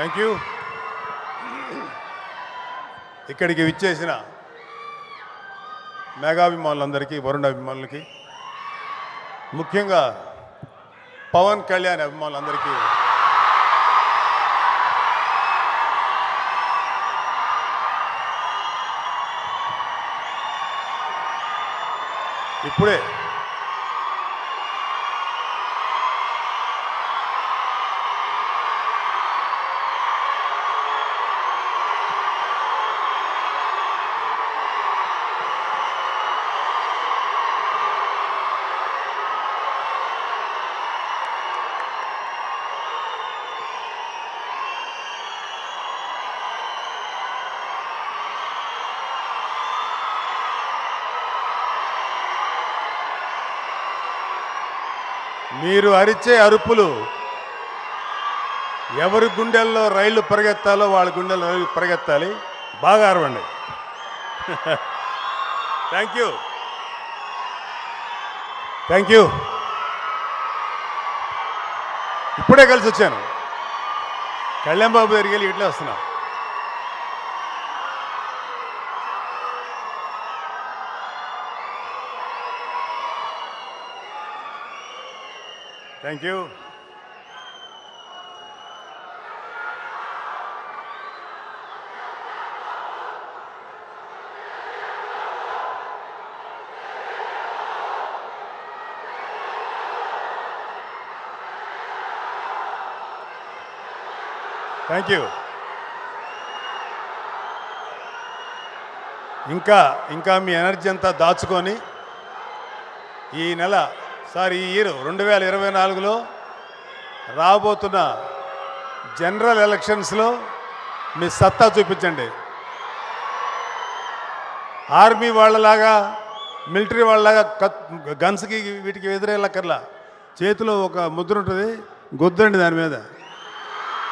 Thank you ఇక్కడికి విచ్చేసిన మెగాభిమానులందరికీ వరుణ అభిమానులకి ముఖ్యంగా పవన్ కళ్యాణ్ అభిమానులందరికీ ఇప్పుడే మీరు అరిచే అరుపులు ఎవరి గుండెల్లో రైళ్ళు పరిగెత్తాలో వాళ్ళ గుండెల్లో పరిగెత్తాలి? బాగా అరవండి. థ్యాంక్ యూ థ్యాంక్ యూ ఇప్పుడే కలిసి వచ్చాను. కళ్యాణ్ బాబు దగ్గరికి వెళ్ళి ఇట్లే వస్తున్నా. థ్యాంక్ యూ థ్యాంక్ యూ ఇంకా ఇంకా మీ ఎనర్జీ అంతా దాచుకొని ఈ నెల సార్ ఈ ఇయర్ రెండు వేల ఇరవై నాలుగులో రాబోతున్న జనరల్ ఎలక్షన్స్లో మీ సత్తా చూపించండి. ఆర్మీ వాళ్ళలాగా మిలిటరీ వాళ్ళలాగా కత్ గన్స్కి వీటికి ఎదురెళ్ళక్కర్లా. చేతిలో ఒక ముద్ర ఉంటుంది గుద్దండి దాని మీద.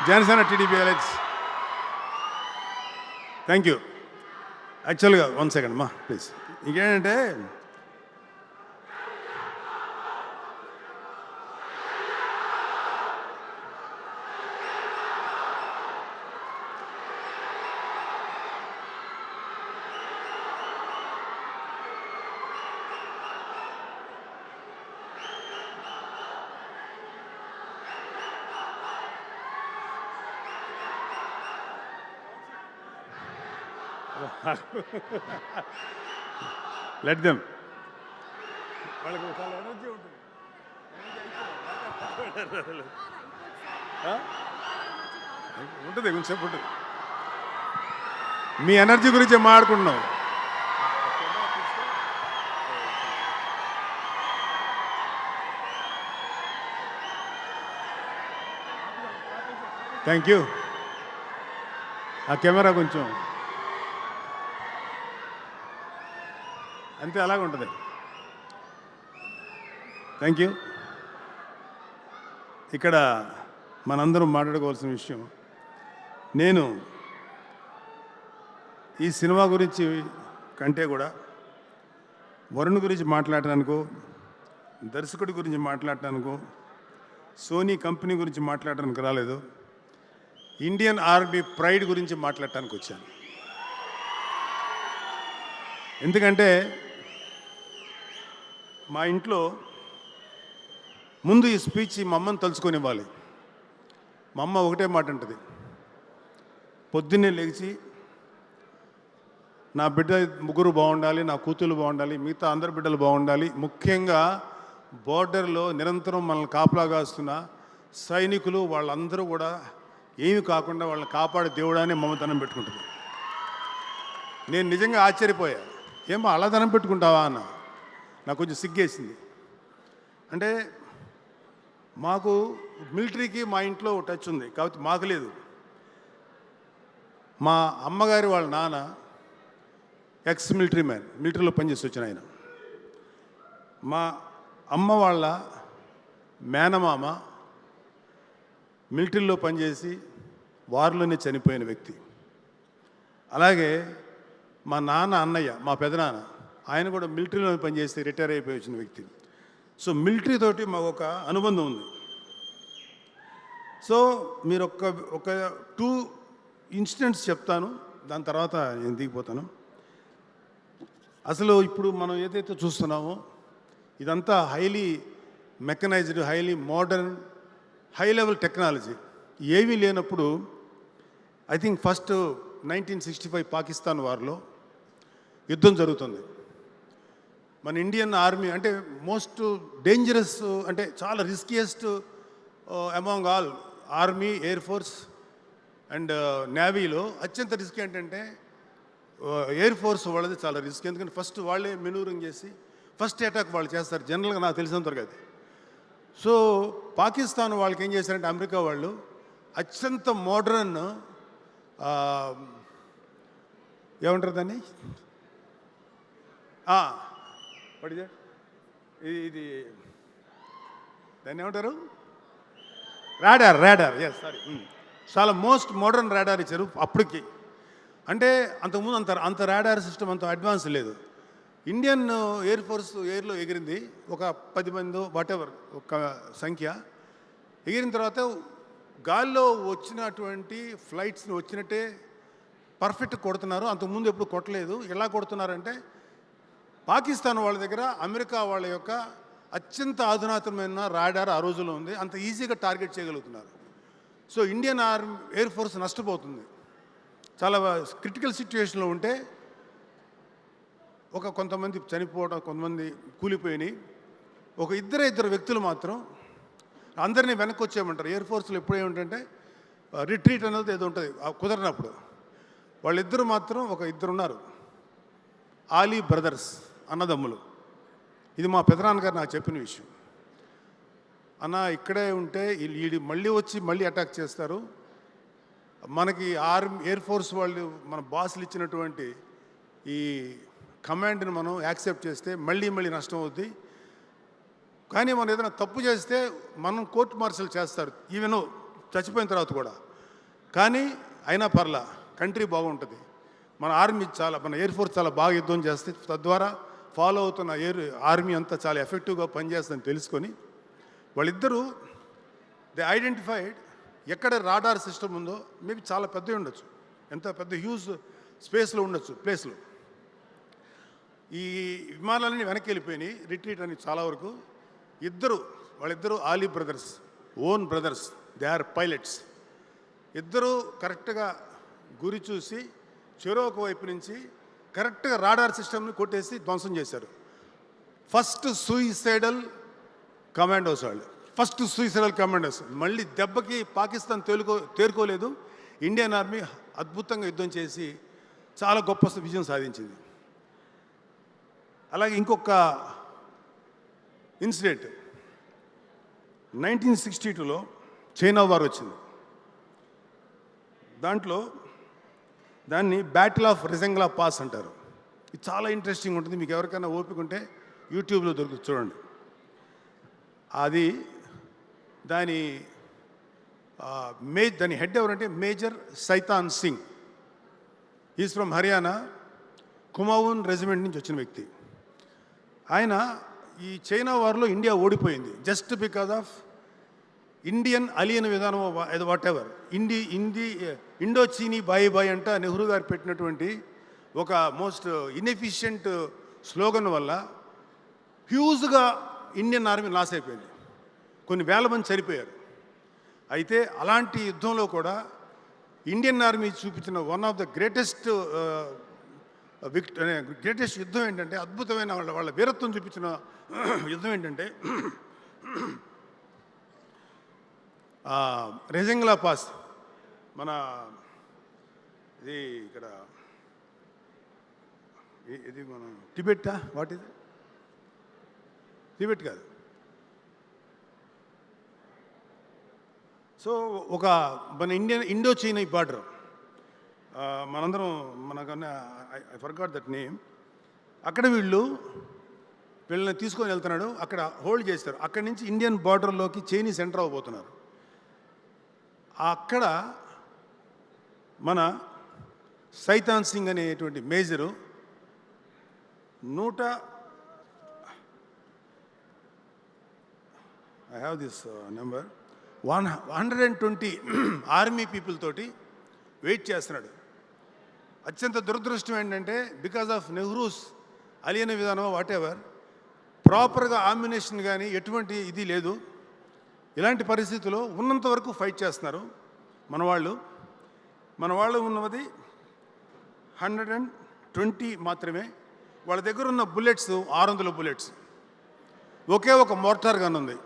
జనసేన టీడీపీ ఎలక్స్ థ్యాంక్ యూ. యాక్చువల్గా వన్ సెకండ్ మా ప్లీజ్. ఇంకేంటంటే లెట్ దెమ్ వాళ్ళకి చాలా ఎనర్జీ ఉంటుంది? ఉంటుంది కొంచెంసేపు ఉంటుంది. మీ ఎనర్జీ గురించి మాట్లాడుకుంటున్నాం థ్యాంక్ యూ ఆ కెమెరా కొంచెం అంతే అలాగే ఉంటుంది. థ్యాంక్ యూ ఇక్కడ మనందరం మాట్లాడుకోవాల్సిన విషయం. నేను ఈ సినిమా గురించి కంటే కూడా వరుణ్ గురించి మాట్లాడటానికో దర్శకుడి గురించి మాట్లాడటానికో సోనీ కంపెనీ గురించి మాట్లాడటానికి రాలేదు. ఇండియన్ ఆర్మీ ప్రైడ్ గురించి మాట్లాడటానికి వచ్చాను. ఎందుకంటే మా ఇంట్లో ముందు ఈ స్పీచ్ మా అమ్మని తలుచుకొనివ్వాలి. మా అమ్మ ఒకటే మాట ఉంటుంది పొద్దున్నే లేచి నా బిడ్డ ముగ్గురు బాగుండాలి నా కూతురు బాగుండాలి మిగతా అందరి బిడ్డలు బాగుండాలి ముఖ్యంగా బోర్డర్లో నిరంతరం మనల్ని కాపలా కాస్తున్న సైనికులు వాళ్ళందరూ కూడా ఏమి కాకుండా వాళ్ళని కాపాడే దేవుడానే మమతనం పెట్టుకుంటుంది. నేను నిజంగా ఆశ్చర్యపోయా. ఏమో అలా పెట్టుకుంటావా అన్న? నాకు కొంచెం సిగ్గేసింది. అంటే మాకు మిలిటరీకి మా ఇంట్లో టచ్ ఉంది కాబట్టి మాకు లేదు. మా అమ్మగారి వాళ్ళ నాన్న ఎక్స్ మిలిటరీ మ్యాన్ మిలిటరీలో పనిచేసి వచ్చిన ఆయన. మా అమ్మ వాళ్ళ మేనమామ మిలిటరీలో పనిచేసి వారిలోనే చనిపోయిన వ్యక్తి. అలాగే మా నాన్న అన్నయ్య మా పెదనాన్న ఆయన కూడా మిలిటరీలో పనిచేసి రిటైర్ అయిపోయి వచ్చిన వ్యక్తి. సో మిలిటరీ తోటి మాకు ఒక అనుబంధం ఉంది. సో మీరు ఒక ఒక టూ ఇన్సిడెంట్స్ చెప్తాను దాని తర్వాత నేను దిగిపోతాను అసలు ఇప్పుడు మనం ఏదైతే చూస్తున్నామో ఇదంతా highly mechanised highly modern high level technology. ఏమీ లేనప్పుడు I think first nineteen sixty five Pakistan వార్లో యుద్ధం జరుగుతుంది. మన ఇండియన్ ఆర్మీ అంటే మోస్ట్ డేంజరస్ అంటే చాలా riskiest among all army air force and నేవీలో అత్యంత రిస్క్ ఏంటంటే uh, ఎయిర్ ఫోర్స్ వాళ్ళది చాలా రిస్క్ ఎందుకంటే ఫస్ట్ వాళ్ళే మెనూరింగ్ చేసి ఫస్ట్ అటాక్ వాళ్ళు చేస్తారు. జనరల్గా నాకు తెలిసినంతవరకు అది సో పాకిస్తాన్ వాళ్ళకి ఏం చేశారంటే అమెరికా వాళ్ళు అత్యంత మోడర్న్ uh, ఏమంటారు దాన్ని? పడిదే ఇది ఇది దాన్ని ఏమంటారు రాడార్ రాడార్ ఎస్ సారీ చాలా మోస్ట్ మోడర్న్ రాడార్ ఇచ్చారు అప్పటికి. అంటే అంతకుముందు అంత అంత రాడార్ సిస్టమ్ అంత అడ్వాన్స్ లేదు. ఇండియన్ ఎయిర్ ఫోర్స్ ఎయిర్లో ఎగిరింది ఒక పది మంది వాటెవర్ ఒక సంఖ్య. ఎగిరిన తర్వాత గాల్లో వచ్చినటువంటి ఫ్లైట్స్ని వచ్చినట్టే పర్ఫెక్ట్ కొడుతున్నారు. అంతకుముందు ఎప్పుడు కొట్టలేదు. ఎలా కొడుతున్నారంటే పాకిస్తాన్ వాళ్ళ దగ్గర అమెరికా వాళ్ళ యొక్క అత్యంత ఆధునాతనమైన రాడార్ ఆ రోజుల్లో ఉంది. అంత ఈజీగా టార్గెట్ చేయగలుగుతున్నారు. So Indian army air force నష్టపోతుంది. చాలా క్రిటికల్ సిచ్యువేషన్లో ఉంటే ఒక కొంతమంది చనిపోవడం కొంతమంది కూలిపోయినాయి. ఒక ఇద్దరు ఇద్దరు వ్యక్తులు మాత్రం అందరినీ వెనక్కి వచ్చేయమంటారు ఎయిర్ ఫోర్స్లో ఎప్పుడు ఏమిటంటే రిట్రీట్ అనేది ఏదో ఉంటుంది కుదరనప్పుడు. వాళ్ళిద్దరు మాత్రం ఒక ఇద్దరు ఉన్నారు ఆలీ బ్రదర్స్. అన్నదమ్ములు. ఇది మా పెదనాన్నగారు నాకు చెప్పిన విషయం. అన్న ఇక్కడే ఉంటే వీళ్ళు మళ్ళీ వచ్చి మళ్ళీ అటాక్ చేస్తారు. మనకి ఆర్మీ ఎయిర్ ఫోర్స్ వాళ్ళు మన బాసులు ఇచ్చినటువంటి ఈ కమాండ్ని మనం యాక్సెప్ట్ చేస్తే మళ్ళీ మళ్ళీ నష్టం అవుద్ది. కానీ మనం ఏదైనా తప్పు చేస్తే మనం కోర్టు మార్షల్ చేస్తారు. ఈవెన్ చచ్చిపోయిన తర్వాత కూడా. కానీ అయినా పర్లా కంట్రీ బాగుంటుంది. మన ఆర్మీ చాలా మన ఎయిర్ ఫోర్స్ చాలా బాగా యుద్ధం చేస్తే తద్వారా ఫాలో అవుతున్న ఎయిర్ ఆర్మీ అంతా చాలా ఎఫెక్టివ్గా పనిచేస్తుందని తెలుసుకొని వాళ్ళిద్దరూ దే ఐడెంటిఫైడ్ ఎక్కడ రాడార్ సిస్టమ్ ఉందో మేబీ చాలా పెద్దవి ఉండొచ్చు. ఎంత పెద్ద హ్యూజ్ స్పేస్లో ఉండొచ్చు ప్లేస్లో. ఈ విమానాలన్నీ వెనక్కి వెళ్ళిపోయినాయి రిట్రీట్ అని చాలా వరకు. ఇద్దరు వాళ్ళిద్దరూ Ali brothers own brothers they are pilots. ఇద్దరూ కరెక్ట్గా గురి చూసి చెరొక వైపు నుంచి కరెక్ట్గా రాడార్ సిస్టమ్ని కొట్టేసి ధ్వంసం చేశారు. ఫస్ట్ సూయిసైడల్ కమాండోస్ వాళ్ళు. First suicidal commandos. మళ్ళీ దెబ్బకి పాకిస్తాన్ తేలుకో తేరుకోలేదు. ఇండియన్ ఆర్మీ అద్భుతంగా యుద్ధం చేసి చాలా గొప్ప విజయం సాధించింది. అలాగే ఇంకొక ఇన్సిడెంట్. నైన్టీన్ సిక్స్టీ టూలో చైనా వారు వచ్చింది. దాంట్లో దాన్ని బ్యాటిల్ ఆఫ్ రిజంగ్లా పాస్ అంటారు. ఇది చాలా ఇంట్రెస్టింగ్ ఉంటుంది. మీకు ఎవరికైనా ఓపిక ఉంటే యూట్యూబ్లో దొరుకుతుంది. చూడండి. అది దాని మే దాని హెడ్ ఎవరంటే major Shaitan Singh is from Haryana Kumaon regiment నుంచి వచ్చిన వ్యక్తి. ఆయన ఈ చైనా వార్లో ఇండియా ఓడిపోయింది. జస్ట్ బికాజ్ ఆఫ్ ఇండియన్ అలియన్ విధానం వాట్ ఎవర్ ఇండి ఇండి ఇండో చీనీ బాయ్ బాయ్ అంట నెహ్రూ గారు పెట్టినటువంటి ఒక మోస్ట్ ఇన్ఎఫిషియంట్ స్లోగన్ వల్ల హ్యూజ్గా ఇండియన్ ఆర్మీ లాస్ అయిపోయింది. కొన్ని వేల మంది చనిపోయారు. అయితే అలాంటి యుద్ధంలో కూడా ఇండియన్ ఆర్మీ చూపించిన వన్ ఆఫ్ ద గ్రేటెస్ట్ విక్ట గ్రేటెస్ట్ యుద్ధం ఏంటంటే అద్భుతమైన వాళ్ళ వాళ్ళ వీరత్వం చూపించిన యుద్ధం ఏంటంటే రెజింగ్లా పాస్. మన ఇది ఇక్కడ ఇది మన టిబెట్టా? వాట్ ఇది టిబెట్ కాదు. సో ఒక మన ఇండియన్ ఇండో చైనా బార్డర్. మనందరం మనకన్నా ఐ ఫర్గాట్ దట్ నేమ్ అక్కడ వీళ్ళు వీళ్ళని తీసుకొని వెళ్తున్నాడు. అక్కడ హోల్డ్ చేస్తారు. అక్కడి నుంచి ఇండియన్ బార్డర్లోకి చైనీస్ ఎంటర్ అవ్వబోతున్నారు. అక్కడ మన సైతాన్ సింగ్ అనేటువంటి మేజరు నూట I have this number one hundred and twenty army people తోటి వెయిట్ చేస్తున్నాడు. అత్యంత దురదృష్టం ఏంటంటే బికాజ్ ఆఫ్ నెహ్రూస్ అలియన విధానం వాట్ ఎవర్ ప్రాపర్గా ఆంబినేషన్ కానీ ఎటువంటి ఇది లేదు. ఇలాంటి పరిస్థితుల్లో ఉన్నంత వరకు ఫైట్ చేస్తున్నారు. మన వాళ్ళు మన వాళ్ళు ఉన్నది హండ్రెడ్ అండ్ ట్వంటీ మాత్రమే. వాళ్ళ దగ్గర ఉన్న బుల్లెట్స్ ఆరు వందల బుల్లెట్స్ ఒకే ఒక మోర్టార్ గన్ ఉంది.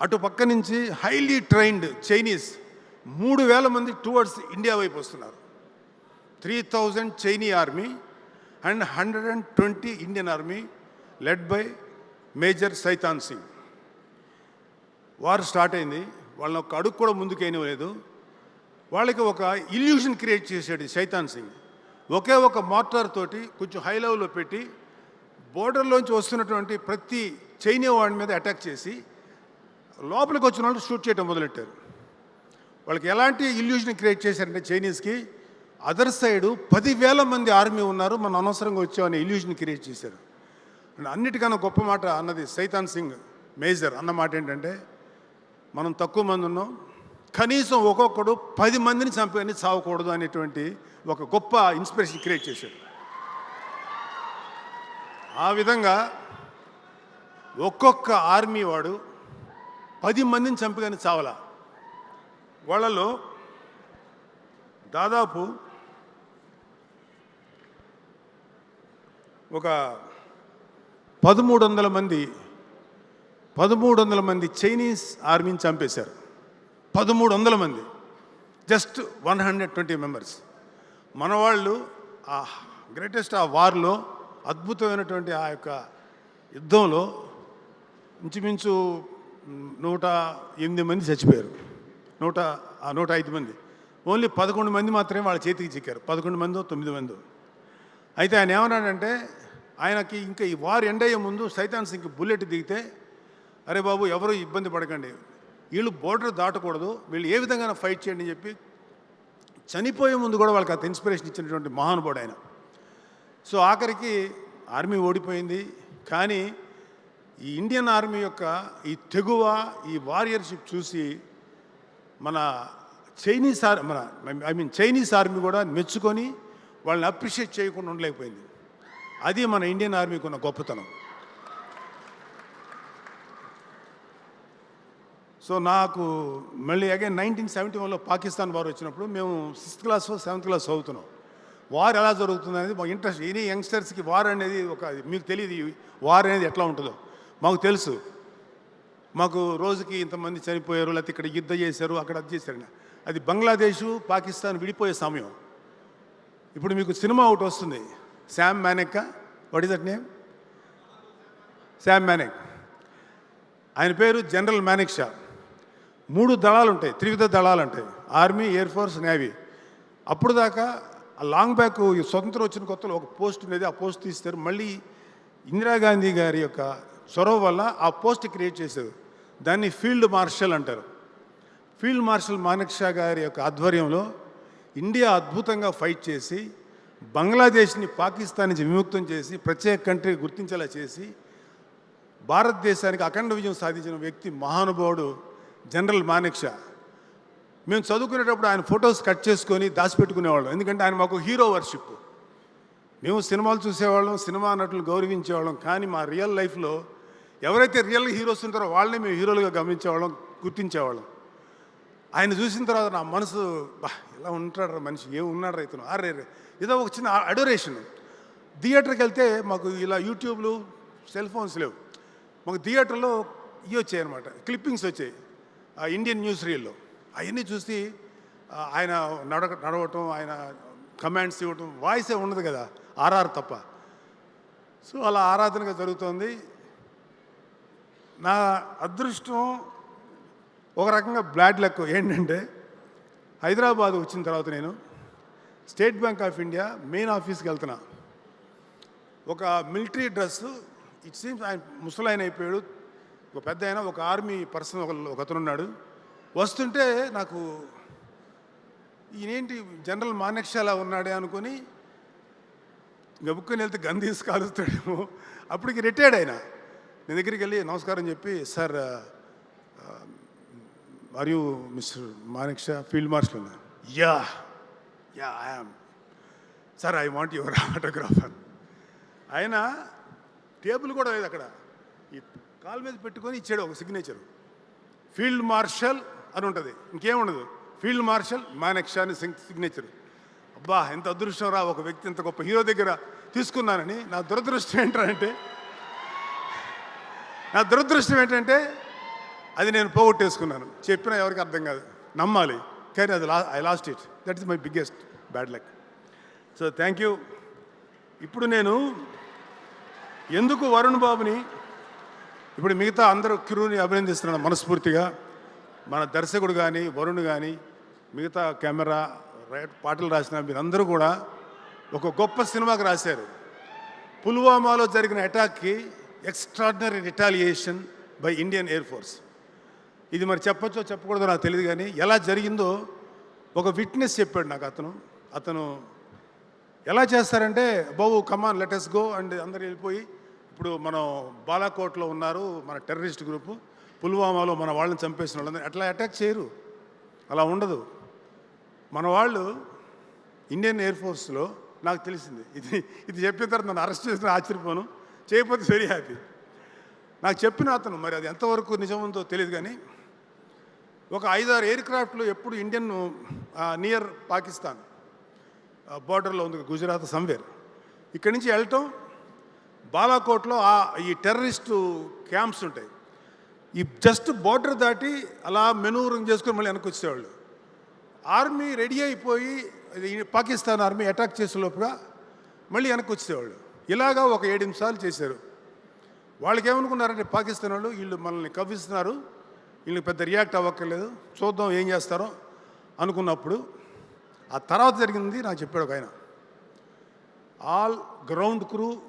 అటు పక్క నుంచి హైలీ ట్రైన్డ్ చైనీస్ మూడు వేల మంది టువర్డ్స్ ఇండియా వైపు వస్తున్నారు. Three thousand చైనీ army and hundred and twenty Indian army led by major Shaitan Singh వారు స్టార్ట్ అయింది. వాళ్ళని ఒక అడుగు కూడా ముందుకేయనివ్వలేదు. వాళ్ళకి ఒక ఇల్యూషన్ క్రియేట్ చేశాడు శైతాన్ సైతాన్ సింగ్. ఒకే ఒక మోటార్ తోటి కొంచెం హై లెవెల్లో పెట్టి బోర్డర్లోంచి వస్తున్నటువంటి ప్రతి చైనీ వాడి మీద అటాక్ చేసి లోపలికి వచ్చిన వాళ్ళు షూట్ చేయడం మొదలెట్టారు. వాళ్ళకి ఎలాంటి ఇల్యూషన్ క్రియేట్ చేశారంటే చైనీస్కి అదర్ సైడు పదివేల మంది ఆర్మీ ఉన్నారు. మనం అనవసరంగా వచ్చామని ఇల్యూషన్ క్రియేట్ చేశారు. అన్నిటికన్నా గొప్ప మాట అన్నది సైతాన్ సింగ్ మేజర్ అన్న మాట ఏంటంటే మనం తక్కువ మంది ఉన్నాం. కనీసం ఒక్కొక్కడు పది మందిని చంపని చావకూడదు అనేటువంటి ఒక గొప్ప ఇన్స్పిరేషన్ క్రియేట్ చేశాడు. ఆ విధంగా ఒక్కొక్క ఆర్మీ వాడు పది మందిని చంపగానే చావలా. వాళ్ళలో దాదాపు ఒక పదమూడు వందల మంది పదమూడు వందల మంది చైనీస్ ఆర్మీని చంపేశారు. పదమూడు వందల మంది. Just one hundred twenty members. మన వాళ్ళు ఆ గ్రేటెస్ట్ ఆ వార్లో అద్భుతమైనటువంటి ఆ యొక్క యుద్ధంలో ఇంచుమించు నూట ఎనిమిది మంది చచ్చిపోయారు. నూట ఆ నూట ఐదు మంది. ఓన్లీ పదకొండు మంది మాత్రమే వాళ్ళ చేతికి చిక్కారు. పదకొండు మందో తొమ్మిది మందో. అయితే ఆయన ఏమన్నాడంటే ఆయనకి ఇంకా ఈ వారు ఎండ్ అయ్యే ముందు సైతాన్ సింగ్ బుల్లెట్ దిగితే అరే బాబు ఎవరు ఇబ్బంది పడకండి. వీళ్ళు బోర్డర్ దాటకూడదు వీళ్ళు ఏ విధంగా ఫైట్ చేయండి అని చెప్పి చనిపోయే ముందు కూడా వాళ్ళకి అంత ఇన్స్పిరేషన్ ఇచ్చినటువంటి మహానుభావుడు ఆయన. సో ఆఖరికి ఆర్మీ ఓడిపోయింది. కానీ ఈ ఇండియన్ ఆర్మీ యొక్క ఈ తెగువ ఈ వారియర్షిప్ చూసి మన చైనీస్ ఆర్ మన ఐ మీన్ చైనీస్ ఆర్మీ కూడా మెచ్చుకొని వాళ్ళని అప్రిషియేట్ చేయకుండా ఉండలేకపోయింది. అది మన ఇండియన్ ఆర్మీకి ఉన్న గొప్పతనం. సో నాకు మళ్ళీ అగైన్ నైన్టీన్ సెవెంటీ వన్లో పాకిస్తాన్ వారు వచ్చినప్పుడు మేము సిక్స్త్ క్లాస్ సెవెంత్ క్లాస్ చదువుతున్నాం. వార్ ఎలా జరుగుతుంది అనేది మాకు ఇంట్రెస్ట్ ఎనీ యంగ్స్టర్స్కి వార్ అనేది ఒక మీకు తెలియదు వార్ అనేది ఎట్లా ఉంటుందో. మాకు తెలుసు. మాకు రోజుకి ఇంతమంది చనిపోయారు లేకపోతే ఇక్కడ యుద్ధం చేశారు అక్కడ అది చేశారు. అది బంగ్లాదేశ్ పాకిస్తాన్ విడిపోయే సమయం. ఇప్పుడు మీకు సినిమా ఒకటి వస్తుంది. Sam Manek what is that name Sam Manek ఆయన పేరు జనరల్ మేనెక్ షా మూడు దళాలు ఉంటాయి త్రివిధ దళాలు ఉంటాయి ఆర్మీ ఎయిర్ ఫోర్స్ నేవీ. అప్పుడు దాకా ఆ లాంగ్ బ్యాక్ స్వతంత్రం వచ్చిన కొత్తలో ఒక పోస్ట్ ఉండేది ఆ పోస్ట్ తీస్తారు మళ్ళీ ఇందిరాగాంధీ గారి యొక్క చొరవ వల్ల ఆ పోస్ట్ క్రియేట్ చేశారు. దాన్ని ఫీల్డ్ మార్షల్ అంటారు. ఫీల్డ్ మార్షల్ మానక్ షా గారి యొక్క ఆధ్వర్యంలో ఇండియా అద్భుతంగా ఫైట్ చేసి బంగ్లాదేశ్ని పాకిస్తాన్ నుంచి విముక్తం చేసి ప్రత్యేక కంట్రీ గుర్తించేలా చేసి భారతదేశానికి అఖండ విజయం సాధించిన వ్యక్తి మహానుభావుడు జనరల్ మానిక్ష షా మేము చదువుకునేటప్పుడు ఆయన ఫొటోస్ కట్ చేసుకొని దాచిపెట్టుకునేవాళ్ళం. ఎందుకంటే ఆయన మాకు హీరో వర్షిప్. మేము సినిమాలు చూసేవాళ్ళం సినిమా నటులు గౌరవించేవాళ్ళం. కానీ మా రియల్ లైఫ్లో ఎవరైతే రియల్ హీరోస్ ఉంటారో వాళ్ళని మేము హీరోలుగా గమనించేవాళ్ళం గుర్తించేవాళ్ళం. ఆయన చూసిన తర్వాత నా మనసు బా ఇలా ఉంటాడు మనిషి? ఏం ఉన్నాడు రైతును అరే రే ఇదో ఒక చిన్న అడోరేషన్. థియేటర్కి వెళ్తే మాకు ఇలా యూట్యూబ్లు సెల్ ఫోన్స్ లేవు. మాకు థియేటర్లో ఇవి వచ్చాయి అనమాట క్లిప్పింగ్స్ వచ్చాయి. ఇండియన్ న్యూస్ రీల్లో అవన్నీ చూసి ఆయన నడక నడవటం ఆయన కమాండ్స్ ఇవ్వటం వాయిసే ఉండదు కదా ఆర్ఆర్ తప్ప. సో అలా ఆరాధనగా జరుగుతోంది. నా అదృష్టం ఒక రకంగా బ్లాడ్ లెక్క ఏంటంటే హైదరాబాద్ వచ్చిన తర్వాత నేను State Bank of India main ఆఫీస్కి వెళ్తున్నా. ఒక మిలిటరీ డ్రెస్ ఇట్ సీమ్స్ ఆయన ముసలాయన అయిపోయాడు ఒక పెద్ద ఆయన ఒక ఆర్మీ పర్సన్ ఒక ఒక అతను ఉన్నాడు. వస్తుంటే నాకు ఈయనేంటి జనరల్ మానెక్షలా ఉన్నాడే అనుకొని గబుక్కుని వెళ్తే గన్ తీసి కాలుస్తాడేమో. అప్పటికి రిటైర్డ్ ఆయన. నేను దగ్గరికి వెళ్ళి నమస్కారం చెప్పి సార్ మరియు are you mister Manik Shaw field marshal అన్నారు yeah yeah I'm sir I want your autographer ఆయన టేబుల్ కూడా లేదు అక్కడ. కాలు మీద పెట్టుకొని ఇచ్చాడు ఒక సిగ్నేచర్ ఫీల్డ్ మార్షల్ అని ఉంటుంది. ఇంకేముండదు ఫీల్డ్ మార్షల్ మానెక్షా అని సిగ్నేచర్ అబ్బా ఎంత అదృష్టం రా ఒక వ్యక్తి ఇంత గొప్ప హీరో దగ్గర తీసుకున్నానని. నా దురదృష్టం ఏంటంటే నా దురదృష్టం ఏంటంటే అది నేను పోగొట్టేసుకున్నాను. చెప్పినా ఎవరికి అర్థం కాదు. నమ్మాలి. కానీ అది లా I lost it that is my biggest bad luck so thank you ఇప్పుడు నేను ఎందుకు వరుణ్ బాబుని ఇప్పుడు మిగతా అందరూ క్రూని అభినందిస్తున్నాను మనస్ఫూర్తిగా. మన దర్శకుడు కానీ వరుణ్ కానీ మిగతా కెమెరా రైట్ పాటలు రాసిన మీరందరూ కూడా ఒక గొప్ప సినిమాకి రాశారు. పుల్వామాలో జరిగిన అటాక్కి extraordinary retaliation by Indian air force. ఇది మరి చెప్పొచ్చో చెప్పకూడదో నాకు తెలియదు కానీ ఎలా జరిగిందో ఒక విట్నెస్ చెప్పాడు నాకు అతను. అతను ఎలా చేస్తారంటే బాబు come on let's go and అందరు వెళ్ళిపోయి ఇప్పుడు మనం బాలాకోట్లో ఉన్నారు మన టెర్రరిస్ట్ గ్రూపు పుల్వామాలో మన వాళ్ళని చంపేసిన వాళ్ళందరూ అట్లా అటాక్ చేయరు. అలా ఉండదు. మన వాళ్ళు ఇండియన్ ఎయిర్ ఫోర్స్లో నాకు తెలిసింది. ఇది ఇది చెప్పిన తర్వాత నన్ను అరెస్ట్ చేసిన ఆశ్చర్యపోను. చేయకపోతే వెరీ హ్యాపీ నాకు చెప్పిన అతను మరి అది ఎంతవరకు నిజముందో తెలియదు కానీ ఒక ఐదారు ఎయిర్ క్రాఫ్ట్లు ఎప్పుడు ఇండియన్ నియర్ పాకిస్తాన్ బార్డర్లో ఉంది గుజరాత్ సంవేర్ ఇక్కడి నుంచి వెళ్ళటం బాలాకోట్లో ఆ ఈ టెర్రరిస్టు క్యాంప్స్ ఉంటాయి. ఈ జస్ట్ బార్డర్ దాటి అలా మెనూరింగ్ చేసుకుని మళ్ళీ వెనక్కి వచ్చేవాళ్ళు. ఆర్మీ రెడీ అయిపోయి పాకిస్తాన్ ఆర్మీ అటాక్ చేసే లోపుగా మళ్ళీ వెనక్కి వచ్చేవాళ్ళు. ఇలాగా ఒక ఏడు నిమిషాలు చేశారు. వాళ్ళకి ఏమనుకున్నారంటే పాకిస్తాన్ వాళ్ళు వీళ్ళు మనల్ని కవ్విస్తున్నారు. వీళ్ళకి పెద్ద రియాక్ట్ అవ్వక్కర్లేదు. చూద్దాం ఏం చేస్తారో అనుకున్నప్పుడు ఆ తర్వాత జరిగింది నాకు చెప్పాడు ఒక ఆయన. ఆల్ గ్రౌండ్ క్రూ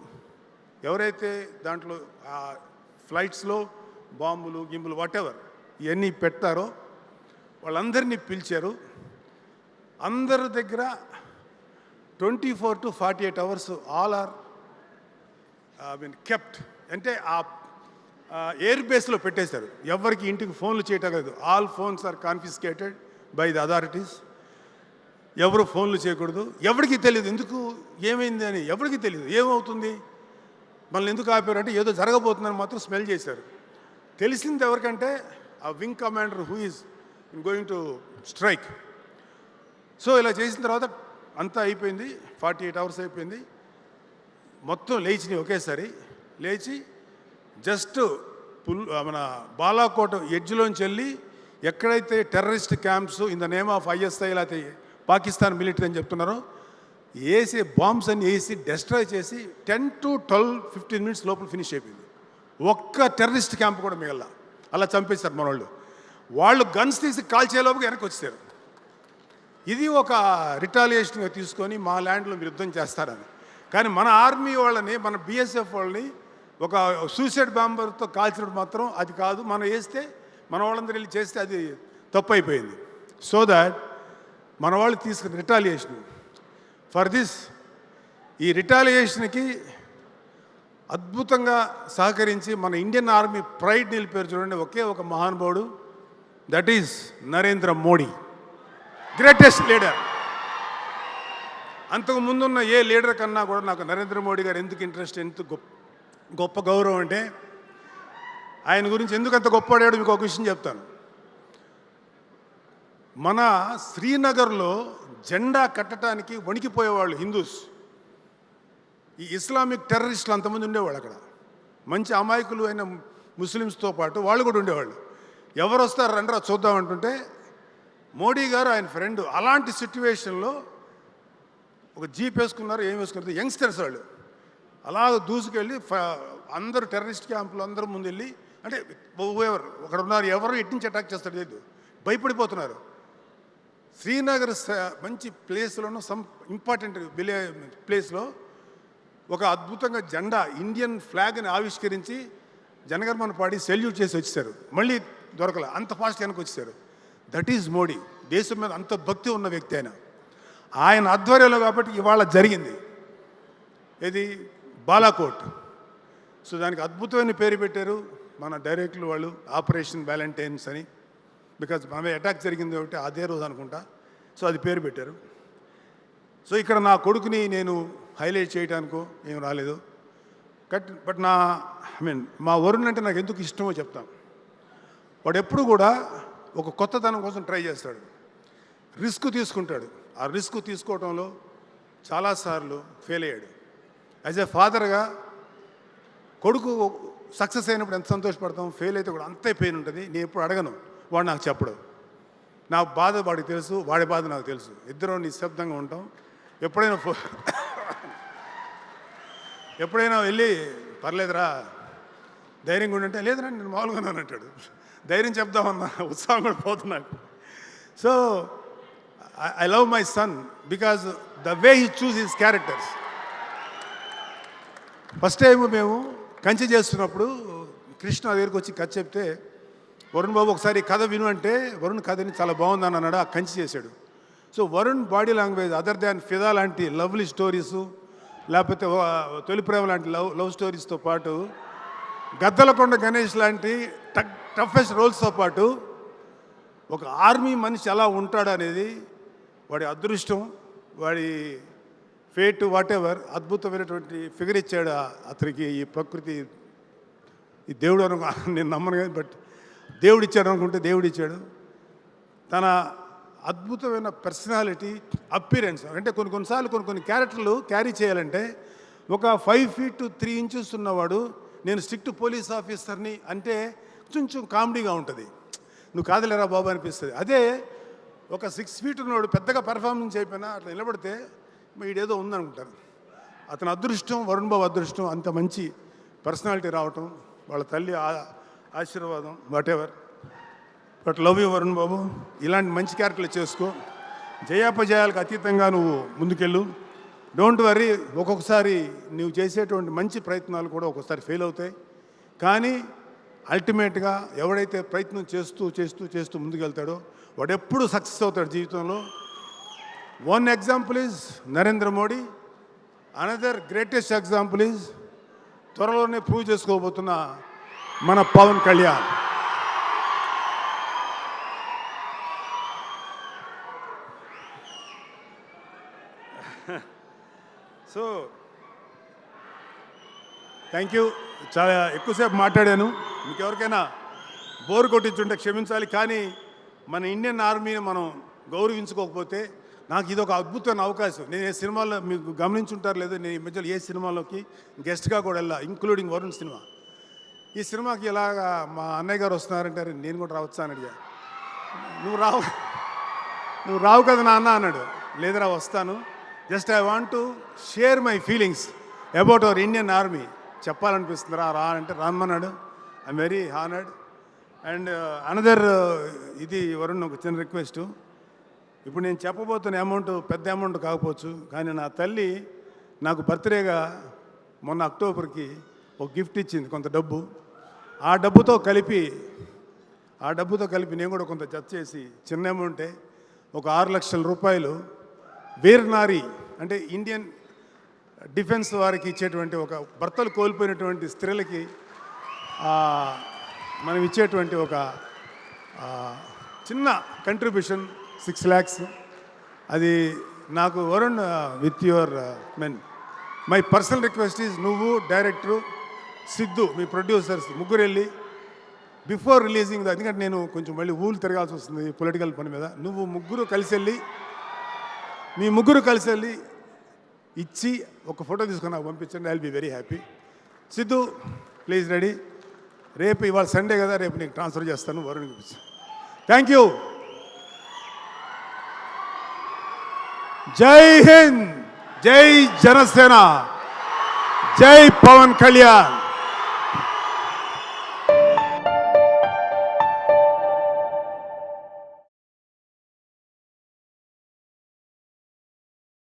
ఎవరైతే దాంట్లో ఫ్లైట్స్లో బాంబులు గింబులు వాటెవర్ ఇవన్నీ పెట్టారో వాళ్ళందరినీ పిలిచారు. అందరి దగ్గర twenty four to forty eight hours all are I mean kept అంటే ఆ ఎయిర్ బేస్లో పెట్టేశారు. ఎవరికి ఇంటికి ఫోన్లు చేయటం లేదు. All phones are confiscated by the authorities ఎవరు ఫోన్లు చేయకూడదు. ఎవరికి తెలియదు ఎందుకు? ఏమైంది అని ఎవరికి తెలియదు ఏమవుతుంది? మనల్ని ఎందుకు ఆపారు అంటే ఏదో జరగబోతుందని మాత్రం స్మెల్ చేశారు. తెలిసింది ఎవరికంటే ఆ wing commander who is going to strike. So ఇలా చేసిన తర్వాత అంతా అయిపోయింది ఫార్టీ ఎయిట్ అవర్స్ అయిపోయింది. మొత్తం లేచి ఒకేసారి. లేచి జస్ట్ పుల్ మన బాలాకోట ఎడ్జ్లోంచి వెళ్ళి ఎక్కడైతే terrorist camps in the name of ISI లేకపోతే పాకిస్తాన్ మిలిటరీ అని చెప్తున్నారో వేసి బాంబ్స్ అన్ని వేసి డెస్ట్రాయ్ చేసి ten to twelve fifteen minutes లోపల ఫినిష్ అయిపోయింది. ఒక్క టెర్రరిస్ట్ క్యాంప్ కూడా మిగల. అలా చంపేశారు మన వాళ్ళు వాళ్ళు గన్స్ తీసి కాల్చేలోపు వెనక్కి వచ్చారు ఇది ఒక రిటాలియేషన్గా తీసుకొని మా ల్యాండ్లో మీరు యుద్ధం చేస్తారని. కానీ మన ఆర్మీ వాళ్ళని మన బీఎస్ఎఫ్ వాళ్ళని ఒక సూసైడ్ బాంబర్తో కాల్చినప్పుడు మాత్రం అది కాదు. మనం వేస్తే మన వాళ్ళందరూ వెళ్ళి చేస్తే అది తప్పు అయిపోయింది. సో దాట్ మన వాళ్ళు తీసుకుని రిటాలియేషన్ ఫర్ దిస్ ఈ రిటాలియేషన్కి అద్భుతంగా సహకరించి మన ఇండియన్ ఆర్మీ ప్రైడ్ నిలిపారు చూడండి ఒకే ఒక మహానుభావుడు that is Narendra Modi. Greatest leader. అంతకు ముందున్న ఏ లీడర్ కన్నా కూడా నాకు నరేంద్ర మోడీ గారు ఎందుకు ఇంట్రెస్ట్ ఎంత గొప్ప గొప్ప గౌరవం అంటే ఆయన గురించి ఎందుకు అంత గొప్పవాడాడు మీకు ఒక విషయం చెప్తాను. మన శ్రీనగర్లో జెండా కట్టడానికి వణికిపోయేవాళ్ళు హిందూస్. ఈ ఇస్లామిక్ టెర్రరిస్టులు అంతమంది ఉండేవాళ్ళు అక్కడ. మంచి అమాయకులు అయిన ముస్లిమ్స్తో పాటు వాళ్ళు కూడా ఉండేవాళ్ళు. ఎవరు వస్తారు రండ్రా చూద్దాం అంటుంటే మోడీ గారు ఆయన ఫ్రెండ్. అలాంటి సిట్యువేషన్లో ఒక జీప్ వేసుకున్నారు ఏం వేసుకున్నారు యంగ్స్టర్స్ వాళ్ళు. అలా దూసుకెళ్ళి ఫ- అందరూ టెర్రరిస్ట్ క్యాంపులు అందరూ ముందు వెళ్ళి అంటే ఎవరు అక్కడ ఉన్నారు ఎవరు ఎట్టించి అటాక్ చేస్తాడు లేదు భయపడిపోతున్నారు. శ్రీనగర్ స- మంచి ప్లేస్లోనూ సమ్ ఇంపార్టెంట్ విలే ప్లేస్లో ఒక అద్భుతంగా జెండా ఇండియన్ ఫ్లాగ్ని ఆవిష్కరించి జనగర్మన్ పాడి సెల్యూట్ చేసి వచ్చేసారు. మళ్ళీ దొరకల అంత ఫాస్ట్ వెనక్కి వచ్చేసారు. That is Modi. దేశం మీద అంత భక్తి ఉన్న వ్యక్తి ఆయన. ఆయన ఆధ్వర్యంలో కాబట్టి ఇవాళ జరిగింది. ఇది బాలాకోట్. సో దానికి అద్భుతమైన పేరు పెట్టారు మన డైరెక్టర్ వాళ్ళు ఆపరేషన్ వ్యాలంటైన్స్ అని. బికాజ్ ఆమె అటాక్ జరిగింది ఒకటి అదే రోజు అనుకుంటా. సో అది పేరు పెట్టారు. సో ఇక్కడ నా కొడుకుని నేను హైలైట్ చేయడానికో ఏం రాలేదు. కట్ బట్ నా ఐ మీన్ మా వరుణ్ అంటే నాకు ఎందుకు ఇష్టమో చెప్తాను వాడు ఎప్పుడు కూడా ఒక కొత్తతనం కోసం ట్రై చేస్తాడు. రిస్క్ తీసుకుంటాడు. ఆ రిస్క్ తీసుకోవడంలో చాలాసార్లు ఫెయిల్ అయ్యాడు. యాజ్ ఎ ఫాదర్గా కొడుకు సక్సెస్ అయినప్పుడు ఎంత సంతోషపడతాం ఫెయిల్ అయితే కూడా అంతే పెయిన్ ఉంటుంది. నేను ఎప్పుడు అడగను. వాడు నాకు చెప్పడు. నా బాధ వాడికి తెలుసు వాడి బాధ నాకు తెలుసు. ఇద్దరం నిశ్శబ్దంగా ఉంటాం. ఎప్పుడైనా ఫో ఎప్పుడైనా వెళ్ళి పర్లేదురా ధైర్యంగా ఉండంటే లేదురా నేను మామూలుగా ఉన్నాను" అంటాడు. ధైర్యం చెప్దామన్నా ఉత్సాహం కూడా పోతుంది నాకు. So I love my son because the way he choose his characters first time మేము కంచి చేస్తున్నప్పుడు కృష్ణ దగ్గరికి వచ్చి కథ చెప్తే వరుణ్ బాబు ఒకసారి కథ విను అంటే వరుణ్ కథని చాలా బాగుందని అన్నాడు ఆ కంచి చేశాడు. So Varun body language other than Fidaa లాంటి లవ్లీ స్టోరీస్ లేకపోతే తొలి ప్రేమ లాంటి లవ్ లవ్ స్టోరీస్తో పాటు గద్దలకొండ గణేష్ లాంటి టక్ టఫెస్ట్ రోల్స్తో పాటు ఒక ఆర్మీ మనిషి ఎలా ఉంటాడు అనేది వాడి అదృష్టం వాడి ఫేట్ వాట్ ఎవర్ అద్భుతమైనటువంటి ఫిగర్ ఇచ్చాడు అతనికి ఈ ప్రకృతి ఈ దేవుడు అను నేను నమ్మను కానీ బట్ దేవుడు ఇచ్చాడు అనుకుంటే దేవుడు ఇచ్చాడు తన అద్భుతమైన పర్సనాలిటీ అప్పీరెన్స్ అంటే కొన్ని కొన్నిసార్లు కొన్ని కొన్ని క్యారెక్టర్లు క్యారీ చేయాలంటే ఒక ఫైవ్ ఫీట్ త్రీ ఇంచెస్ ఉన్నవాడు నేను స్ట్రిక్ట్ పోలీస్ ఆఫీసర్ని అంటే కొంచెం కామెడీగా ఉంటుంది. నువ్వు కాదలేరా బాబు అనిపిస్తుంది. అదే ఒక సిక్స్ ఫీట్ ఉన్నవాడు పెద్దగా పెర్ఫార్మెన్స్ అయిపోయినా అట్లా నిలబడితే వీడేదో ఉందనుకుంటారు. అతని అదృష్టం వరుణ్ బాబు అదృష్టం అంత మంచి పర్సనాలిటీ రావటం వాళ్ళ తల్లి ఆశీర్వాదం whatever but love you Varun బాబు ఇలాంటి మంచి క్యారెక్టర్లు చేసుకో. జయాపజయాలకు అతీతంగా నువ్వు ముందుకెళ్ళు. డోంట్ వరీ ఒక్కొక్కసారి నువ్వు చేసేటువంటి మంచి ప్రయత్నాలు కూడా ఒక్కొక్కసారి ఫెయిల్ అవుతాయి. కానీ అల్టిమేట్గా ఎవడైతే ప్రయత్నం చేస్తూ చేస్తూ చేస్తూ ముందుకెళ్తాడో వాడు ఎప్పుడు సక్సెస్ అవుతాడు జీవితంలో. One example is Narendra Modi another greatest example is త్వరలోనే ప్రూవ్ చేసుకోబోతున్న మన Pawan Kalyan. So thank you చాలా ఎక్కువసేపు మాట్లాడాను. మీకు ఎవరికైనా బోర్ కొట్టించుంటే క్షమించాలి కానీ మన ఇండియన్ ఆర్మీని మనం గౌరవించుకోకపోతే నాకు ఇది ఒక అద్భుతమైన అవకాశం. నేను ఏ సినిమాలో మీకు గమనించుంటారు లేదో నేను ఈ మధ్యలో ఏ సినిమాలోకి గెస్ట్గా కూడా వెళ్ళా ఇంక్లూడింగ్ వరుణ్ సినిమా. ఈ సినిమాకి ఇలాగా మా అన్నయ్య గారు వస్తున్నారంటే నేను కూడా రావచ్చా? అని అడిగా. నువ్వు రావు నువ్వు రావు కదా నాన్న అన్నాడు. లేదురా వస్తాను. Just I want to share my feelings about our Indian army. చెప్పాలనిపిస్తుందిరా రా అంటే రామ్మన్నాడు. I'm very honoured. And uh, another uh, ఇది వరుణ్ ఒక చిన్న రిక్వెస్ట్. ఇప్పుడు నేను చెప్పబోతున్న అమౌంట్ పెద్ద అమౌంట్ కాకపోవచ్చు కానీ నా తల్లి నాకు బర్త్డేగా మొన్న అక్టోబర్కి ఒక గిఫ్ట్ ఇచ్చింది కొంత డబ్బు. ఆ డబ్బుతో కలిపి ఆ డబ్బుతో కలిపి నేను కూడా కొంత జత చేసి చిన్న అమౌంటే ఒక ఆరు లక్షల రూపాయలు వీర్నారి అంటే ఇండియన్ డిఫెన్స్ వారికి ఇచ్చేటువంటి ఒక భర్తలు కోల్పోయినటువంటి స్త్రీలకి మనం ఇచ్చేటువంటి ఒక చిన్న కంట్రిబ్యూషన్ సిక్స్ ల్యాక్స్ అది నాకు Varun with your men my personal request is నువ్వు డైరెక్టరు సిద్ధు మీ ప్రొడ్యూసర్స్ ముగ్గురు వెళ్ళి బిఫోర్ రిలీజింగ్ ద ఎందుకంటే నేను కొంచెం మళ్ళీ ఊళ్ళు తిరగాల్సి వస్తుంది పొలిటికల్ పని మీద. నువ్వు ముగ్గురు కలిసి వెళ్ళి మీ ముగ్గురు కలిసి వెళ్ళి ఇచ్చి ఒక ఫోటో తీసుకొని నాకు పంపించండి I will be very happy Siddhu please ready రేపు ఇవాళ సండే కదా రేపు నీకు ట్రాన్స్ఫర్ చేస్తాను వరుణ్ థ్యాంక్ యూ జై హింద్ జై జనసేన జై పవన్ కళ్యాణ్.